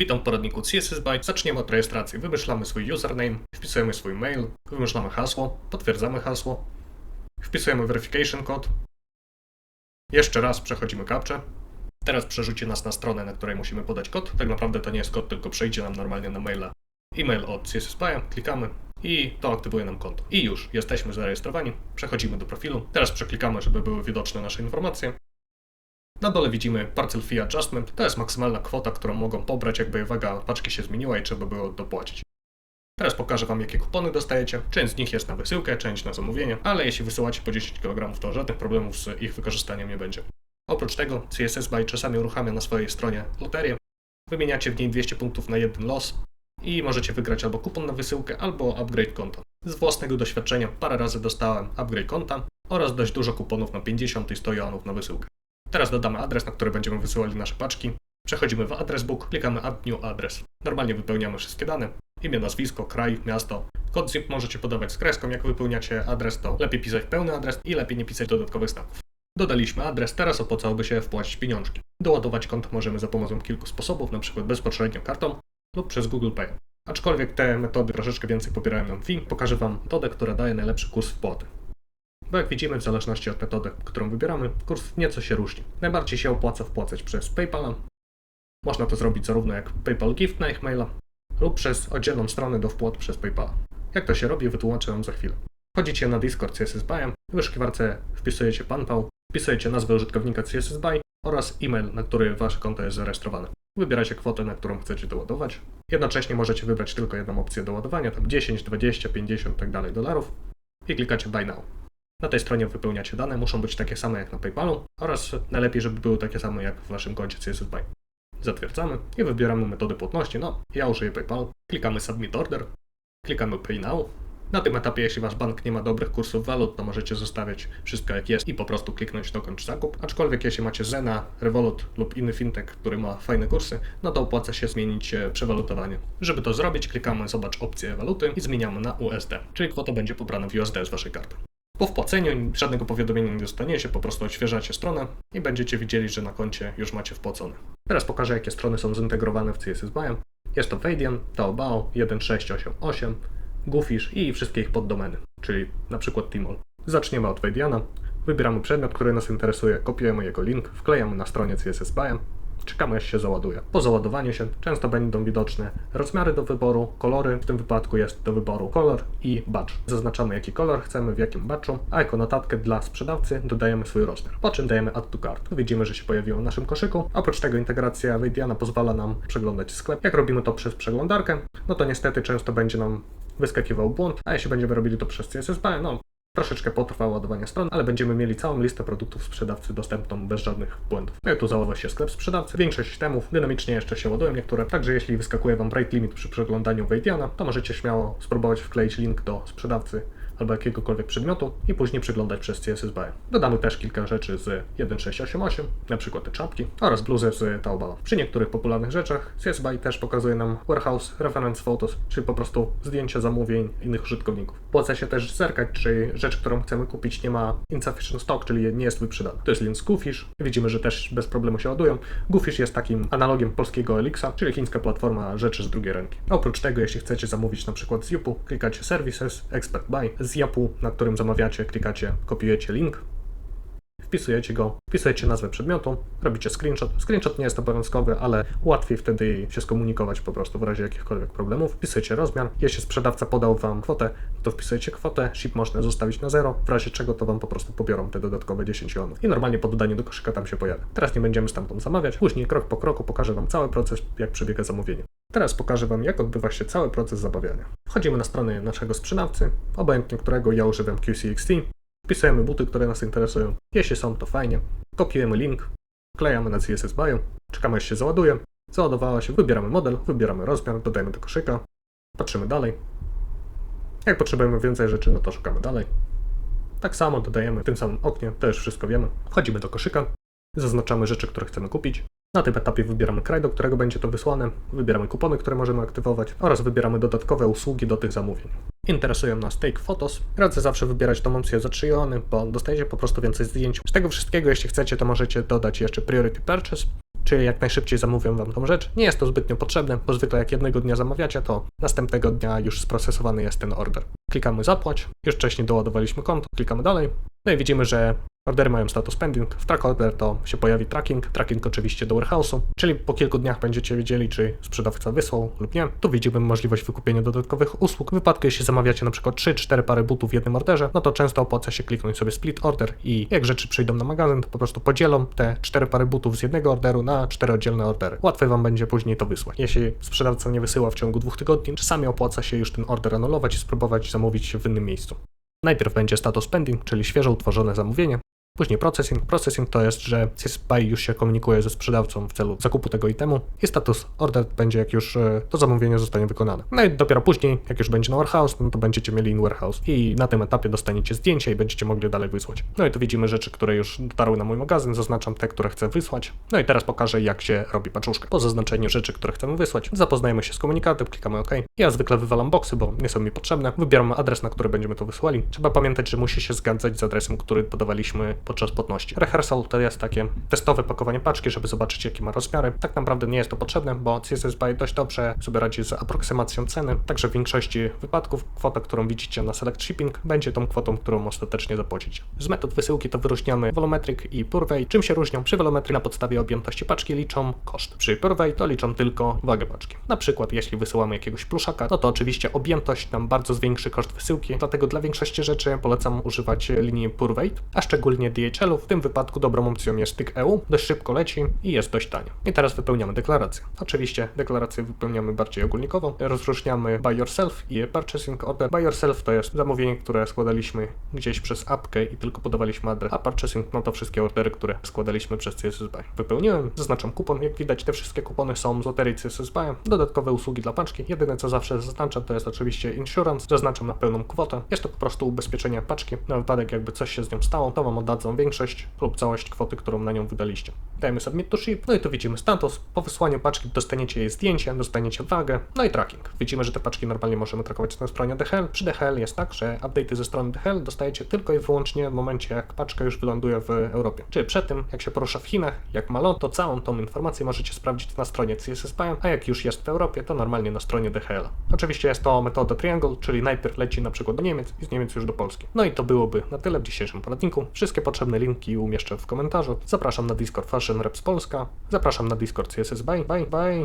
Witam w poradniku CSS Byte. Zaczniemy od rejestracji. Wymyślamy swój username, wpisujemy swój mail, wymyślamy hasło, potwierdzamy hasło, wpisujemy verification code. Jeszcze raz przechodzimy captcha. Teraz przerzuci nas na stronę, na której musimy podać kod. Tak naprawdę to nie jest kod, tylko przejdzie nam normalnie na maila. E-mail od CSS Byte, klikamy i to aktywuje nam konto. I już, jesteśmy zarejestrowani. Przechodzimy do profilu. Teraz przeklikamy, żeby były widoczne nasze informacje. Na dole widzimy Parcel Fee Adjustment. To jest maksymalna kwota, którą mogą pobrać, jakby waga paczki się zmieniła i trzeba było dopłacić. Teraz pokażę Wam, jakie kupony dostajecie. Część z nich jest na wysyłkę, część na zamówienie, ale jeśli wysyłacie po 10 kg, to żadnych problemów z ich wykorzystaniem nie będzie. Oprócz tego, CSS Buy czasami uruchamia na swojej stronie loterię. Wymieniacie w niej 200 punktów na jeden los i możecie wygrać albo kupon na wysyłkę, albo upgrade konta. Z własnego doświadczenia parę razy dostałem upgrade konta oraz dość dużo kuponów na 50 i 100 jonów na wysyłkę. Teraz dodamy adres, na który będziemy wysyłali nasze paczki. Przechodzimy w Address Book, klikamy Add New Address. Normalnie wypełniamy wszystkie dane. Imię, nazwisko, kraj, miasto. Kod ZIP możecie podawać z kreską, jak wypełniacie adres, to lepiej pisać pełny adres i lepiej nie pisać dodatkowych znaków. Dodaliśmy adres, teraz opłacałoby się wpłacić pieniążki. Doładować konto możemy za pomocą kilku sposobów, np. bezpośrednio kartą lub przez Google Pay. Aczkolwiek te metody troszeczkę więcej pobierają nam fee, pokażę Wam metodę, która daje najlepszy kurs wpłaty. Bo jak widzimy, w zależności od metody, którą wybieramy, kurs nieco się różni. Najbardziej się opłaca wpłacać przez PayPala. Można to zrobić zarówno jak PayPal Gift na ich maila, lub przez oddzielną stronę do wpłat przez PayPala. Jak to się robi, wytłumaczę Wam za chwilę. Wchodzicie na Discord CSS By'em, w wyszukiwarce wpisujecie PanPal, wpisujecie nazwę użytkownika CSS By oraz e-mail, na który Wasze konto jest zarejestrowane. Wybieracie kwotę, na którą chcecie doładować. Jednocześnie możecie wybrać tylko jedną opcję doładowania, tam 10, 20, 50 tak dolarów i klikacie Buy Now. Na tej stronie wypełniacie dane, muszą być takie same jak na PayPalu oraz najlepiej, żeby były takie same jak w waszym koncie CSS Buy. Zatwierdzamy i wybieramy metodę płatności. No, ja użyję PayPal. Klikamy Submit Order, klikamy Pay Now. Na tym etapie, jeśli wasz bank nie ma dobrych kursów walut, to możecie zostawiać wszystko jak jest i po prostu kliknąć dokończ zakup. Aczkolwiek jeśli macie Zena, Revolut lub inny fintech, który ma fajne kursy, no to opłaca się zmienić e, przewalutowanie. Żeby to zrobić, klikamy zobacz opcję waluty i zmieniamy na USD, czyli kwota będzie pobrana w USD z waszej karty. Po wpłaceniu żadnego powiadomienia nie dostaniecie, po prostu odświeżacie stronę i będziecie widzieli, że na koncie już macie wpłacone. Teraz pokażę, jakie strony są zintegrowane w CSS BYM. Jest to Vadian, Taobao, 1688, Goofish i wszystkie ich poddomeny, czyli na przykład Timol. Zaczniemy od Vadiana. Wybieramy przedmiot, który nas interesuje, kopiujemy jego link, wklejamy na stronie CSS BYM, Czekamy aż się załaduje. Po załadowaniu się często będą widoczne rozmiary do wyboru, kolory, w tym wypadku jest do wyboru kolor i batch. Zaznaczamy jaki kolor chcemy w jakim batchu, a jako notatkę dla sprzedawcy dodajemy swój rozmiar. Po czym dajemy add to cart. Widzimy, że się pojawiło w naszym koszyku. Oprócz tego integracja Weidiana pozwala nam przeglądać sklep. Jak robimy to przez przeglądarkę, no to niestety często będzie nam wyskakiwał błąd, a jeśli będziemy robili to przez CSSB, no Troszeczkę potrwa ładowanie stron, ale będziemy mieli całą listę produktów sprzedawcy dostępną bez żadnych błędów. No i tu załadowa się sklep sprzedawcy. Większość temów dynamicznie jeszcze się ładują, niektóre. Także jeśli wyskakuje Wam break limit przy przeglądaniu Weidiana, to możecie śmiało spróbować wkleić link do sprzedawcy albo jakiegokolwiek przedmiotu i później przeglądać przez CSS BY. Dodamy też kilka rzeczy z 1688, na przykład te czapki oraz bluzę z Taobao. Przy niektórych popularnych rzeczach CSS BY też pokazuje nam Warehouse Reference Photos, czyli po prostu zdjęcia zamówień innych użytkowników. Płaca się też zerkać, czy rzecz, którą chcemy kupić nie ma insufficient stock, czyli nie jest wyprzedana. To jest link Goofish. Widzimy, że też bez problemu się ładują. Goofish jest takim analogiem polskiego Elixa, czyli chińska platforma rzeczy z drugiej ręki. Oprócz tego, jeśli chcecie zamówić na przykład z Yupu, klikacie Services, Expert Buy, z Yapu, na którym zamawiacie, klikacie, kopiujecie link, wpisujecie go, wpisujecie nazwę przedmiotu, robicie screenshot. Screenshot nie jest obowiązkowy, ale łatwiej wtedy się skomunikować po prostu w razie jakichkolwiek problemów. Wpisujecie rozmiar. Jeśli sprzedawca podał Wam kwotę, to wpisujecie kwotę, ship można zostawić na zero, w razie czego to Wam po prostu pobiorą te dodatkowe 10 jonów. I normalnie po dodaniu do koszyka tam się pojawia. Teraz nie będziemy stamtąd zamawiać, później krok po kroku pokażę Wam cały proces, jak przebiega zamówienie. Teraz pokażę Wam, jak odbywa się cały proces zamawiania. Wchodzimy na stronę naszego sprzedawcy, obojętnie którego ja używam QCXT. Wpisujemy buty, które nas interesują. Jeśli są, to fajnie. Kopiujemy link, wklejamy na CSS Bio, czekamy aż się załaduje. Załadowała się, wybieramy model, wybieramy rozmiar, dodajemy do koszyka, patrzymy dalej. Jak potrzebujemy więcej rzeczy, no to szukamy dalej. Tak samo dodajemy w tym samym oknie, już wszystko wiemy. Wchodzimy do koszyka, zaznaczamy rzeczy, które chcemy kupić. Na tym etapie wybieramy kraj, do którego będzie to wysłane, wybieramy kupony, które możemy aktywować oraz wybieramy dodatkowe usługi do tych zamówień. Interesują nas Take Photos. Radzę zawsze wybierać tą opcję za 3 jony, bo dostajecie po prostu więcej zdjęć. Z tego wszystkiego, jeśli chcecie, to możecie dodać jeszcze Priority Purchase. czy jak najszybciej zamówią Wam tą rzecz. Nie jest to zbytnio potrzebne, bo zwykle jak jednego dnia zamawiacie, to następnego dnia już sprocesowany jest ten order. Klikamy zapłać, już wcześniej doładowaliśmy konto, klikamy dalej, no i widzimy, że ordery mają status pending. W track order to się pojawi tracking, tracking oczywiście do warehouse'u, czyli po kilku dniach będziecie wiedzieli, czy sprzedawca wysłał lub nie. Tu widzimy możliwość wykupienia dodatkowych usług. W wypadku, jeśli zamawiacie na przykład 3-4 pary butów w jednym orderze, no to często opłaca się kliknąć sobie split order i jak rzeczy przyjdą na magazyn, to po prostu podzielą te 4 pary butów z jednego orderu na 4 oddzielne ordery. Łatwiej Wam będzie później to wysłać. Jeśli sprzedawca nie wysyła w ciągu dwóch tygodni, czasami opłaca się już ten order anulować i spróbować zamówić w innym miejscu. Najpierw będzie status pending, czyli świeżo utworzone zamówienie. Później processing. Processing to jest, że CSPy już się komunikuje ze sprzedawcą w celu zakupu tego itemu i status order będzie jak już e, to zamówienie zostanie wykonane. No i dopiero później, jak już będzie na warehouse, no to będziecie mieli in warehouse i na tym etapie dostaniecie zdjęcie i będziecie mogli dalej wysłać. No i tu widzimy rzeczy, które już dotarły na mój magazyn, zaznaczam te, które chcę wysłać. No i teraz pokażę, jak się robi paczuszkę. Po zaznaczeniu rzeczy, które chcemy wysłać, zapoznajemy się z komunikatem, klikamy OK. Ja zwykle wywalam boxy, bo nie są mi potrzebne. Wybieram adres, na który będziemy to wysłali. Trzeba pamiętać, że musi się zgadzać z adresem, który podawaliśmy podczas płatności. Rehearsal to jest takie testowe pakowanie paczki, żeby zobaczyć, jakie ma rozmiary. Tak naprawdę nie jest to potrzebne, bo CSS BY dość dobrze sobie radzi z aproksymacją ceny. Także w większości wypadków kwota, którą widzicie na Select Shipping, będzie tą kwotą, którą ostatecznie zapłacicie. Z metod wysyłki to wyróżniamy Volumetric i Purvey. Czym się różnią? Przy Volumetric na podstawie objętości paczki liczą koszt. Przy Purvey to liczą tylko wagę paczki. Na przykład, jeśli wysyłamy jakiegoś pluszaka, no to oczywiście objętość nam bardzo zwiększy koszt wysyłki, dlatego dla większości rzeczy polecam używać linii Purvey, a szczególnie DHL-u. W tym wypadku dobrą opcją jest styk EU, dość szybko leci i jest dość tanio. I teraz wypełniamy deklarację. Oczywiście deklarację wypełniamy bardziej ogólnikowo. Rozróżniamy buy yourself i purchasing order. Buy yourself to jest zamówienie, które składaliśmy gdzieś przez apkę i tylko podawaliśmy adres, a purchasing no to wszystkie ordery, które składaliśmy przez CSS BY. Wypełniłem, zaznaczam kupon. Jak widać, te wszystkie kupony są z loterii CSS BY. Dodatkowe usługi dla paczki. Jedyne co zawsze zaznaczam to jest oczywiście insurance. Zaznaczam na pełną kwotę. Jest to po prostu ubezpieczenie paczki. Na wypadek jakby coś się z nią stało, to Wam oddadzą większość lub całość kwoty, którą na nią wydaliście. Dajemy submit to ship, no i tu widzimy status. Po wysłaniu paczki dostaniecie jej zdjęcie, dostaniecie wagę, no i tracking. Widzimy, że te paczki normalnie możemy trakować na stronie DHL. Przy DHL jest tak, że update'y ze strony DHL dostajecie tylko i wyłącznie w momencie, jak paczka już wyląduje w Europie. Czyli przed tym, jak się porusza w Chinach, jak ma lot, to całą tą informację możecie sprawdzić na stronie CSS Pay, a jak już jest w Europie, to normalnie na stronie DHL. Oczywiście jest to metoda triangle, czyli najpierw leci na przykład do Niemiec i z Niemiec już do Polski. No i to byłoby na tyle w dzisiejszym poradniku. Wszystkie potrzebne linki umieszczę w komentarzu. Zapraszam na Discord Fashion Reps Polska. Zapraszam na Discord CSS Bye. Bye. Bye.